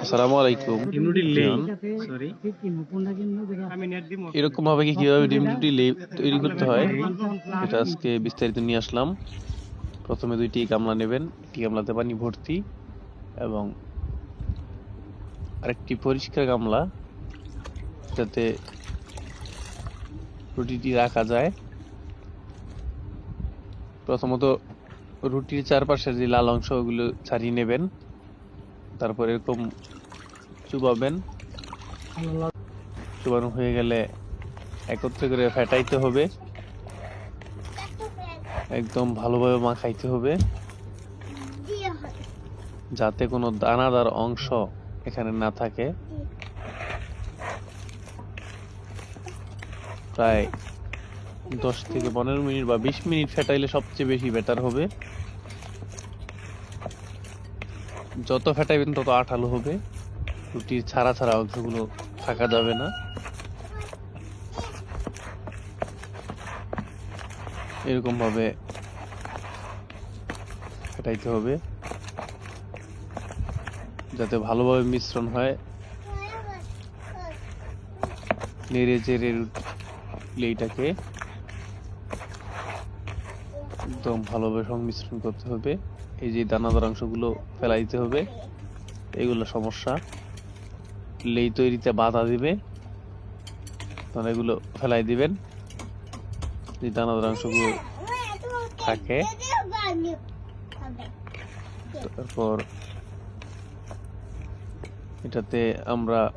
আসসালামু আলাইকুম। সরি। এরকম ভাবে কি কীভাবে ডিম রুটি লে- তৈরি করতে হয় এটা আজকে বিস্তারিত নিয়ে আসলাম। প্রথমে দুইটি গামলা নেবেন। একটি গামলাতে পানি ভর্তি এবং আরেকটি পরিষ্কার গামলা যাতে রুটিটি রাখা যায়। প্রথমত রুটির চারপাশের যে লাল অংশ ওগুলো ছাড়িয়ে নেবেন। তারপর এরকম চুবাবেন। চুবানো হয়ে গেলে একত্রে করে ফেটাইতে হবে। একদম ভালোভাবে মাখাইতে হবে। যাতে কোনো দানাদার অংশ এখানে না থাকে। প্রায় দশ থেকে পনেরো মিনিট বা বিশ মিনিট ফেটাইলে সবচেয়ে বেশি বেটার হবে। যত ফেটাইবেন তত আঠালো হবে। রুটির ছাড়া ছাড়া অংশগুলো থাকা যাবে না। এরকম ভাবে ফেটাইতে হবে। যাতে ভালোভাবে মিশ্রণ হয়। নেড়ে চেড়ে এইটাকে একদম ভালোভাবে সংমিশ্রণ করতে হবে। এই যে দানাদার অংশগুলো ফেলাই দিতে হবে। এগুলো সমস্যা। লেই তৈরিতে বাধা দিবে। তখন এগুলো ফেলাই দিবেন। যে দানাদার অংশগুলো থাকে। তারপর এটাতে আমরা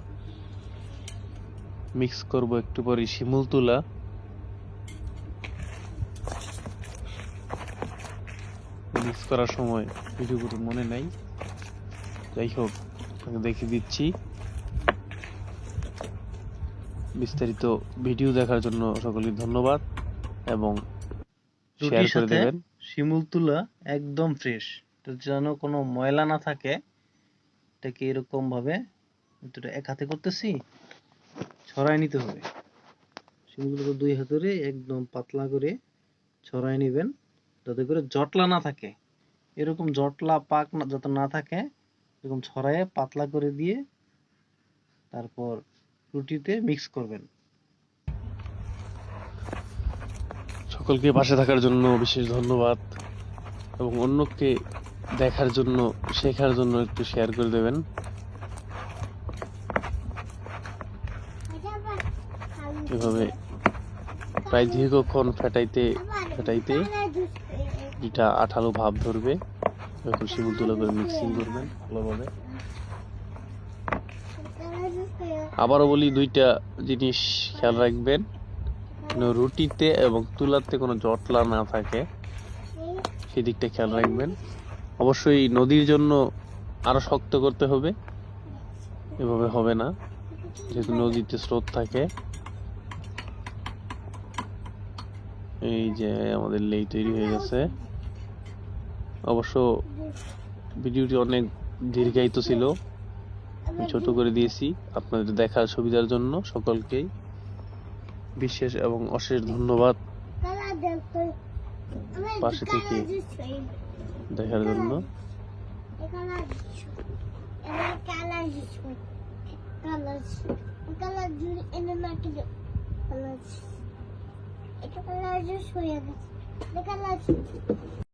মিক্স করব একটু পরে শিমুল তুলা। মিক্স করার সময় ভিডিওগুলো মনে নাই। যাই হোক দেখিয়ে দিচ্ছি। বিস্তারিত ভিডিও দেখার জন্য সকলকে ধন্যবাদ এবং শেয়ার করে দেবেন। শিমুল তুলা একদম ফ্রেশ তো যেন কোনো ময়লা না থাকে এটাকে এরকম ভাবে এটা এক হাতে করতেছি ছড়াই নিতে হবে। শিমুলগুলো দুই হাতে একদম পাতলা করে ছড়াই নেবেন। যাতে করে জটলা না থাকে। এরকম জটলা পাক যাতে না থাকে, এরকম ছড়াইয়ে পাতলা করে দিয়ে তারপর রুটিতে মিক্স করবেন। সকলকে পাশে থাকার জন্য বিশেষ ধন্যবাদ এবং অন্যকে দেখার জন্য, শেখার জন্য একটু শেয়ার করে দেবেন। এভাবে প্রায় দীর্ঘক্ষণ ফেটাইতে ফেটাইতে যেটা আঠালো ভাব ধরবে যখন শিমুল তুলা করে মিক্সিং করবেন ভালোভাবে। আবারও বলি, দুইটা জিনিস খেয়াল রাখবেন রুটিতে এবং তুলাতে কোনো জটলা না থাকে, সেদিকটা খেয়াল রাখবেন। অবশ্যই নদীর জন্য আরও শক্ত করতে হবে, এভাবে হবে না, যেহেতু নদীতে স্রোত থাকে। এই যে আমাদের লেই তৈরি হয়ে গেছে। অবশ্য ভিডিওটি অনেক দীর্ঘায়িত ছিল। আমি ছোট করে দিয়েছি আপনাদের দেখার সুবিধার জন্য সকলকেই। বিশেষ এবং অশেষ ধন্যবাদ। পাশে থেকে দেখার জন্য। এটা কালার হয়ে গেছে কালার